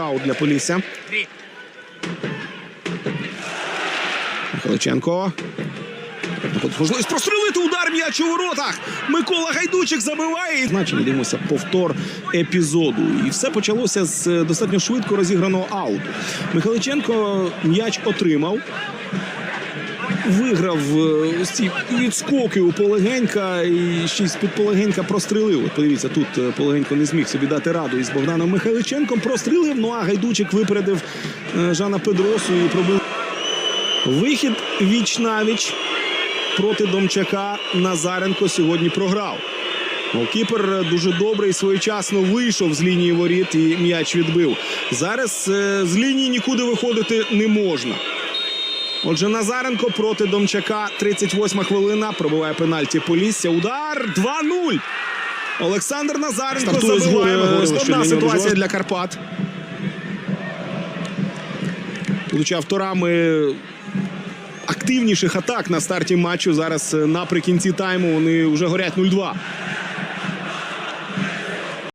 Аут для Полісся. Михайличенко. Можливість прострелити удар м'яч у воротах. Микола Гайдучик забиває. Значить, дивимося повтор епізоду. І все почалося з достатньо швидко розіграного ауту. Михайличенко м'яч отримав. Виграв е, ось ці відскоки у Полегенька і ще з-під Полегенька прострелив. От подивіться, тут е, Полегенько не зміг собі дати раду із Богданом Михайличенком. Прострелив. Ну а Гайдучик випередив е, Жана Педросу і пробив. Вихід віч навіч проти Домчака Назаренко сьогодні програв. Голкіпер дуже добре і своєчасно вийшов з лінії воріт і м'яч відбив. Зараз з лінії нікуди виходити не можна. Отже, Назаренко проти Домчака. 38 хвилина. Пробиває пенальті Полісся. Удар 2-0. Олександр Назаренко забиває. Складна ситуація для Карпат. Влучав торами активніших атак на старті матчу. Зараз е, наприкінці тайму вони вже горять 0-2.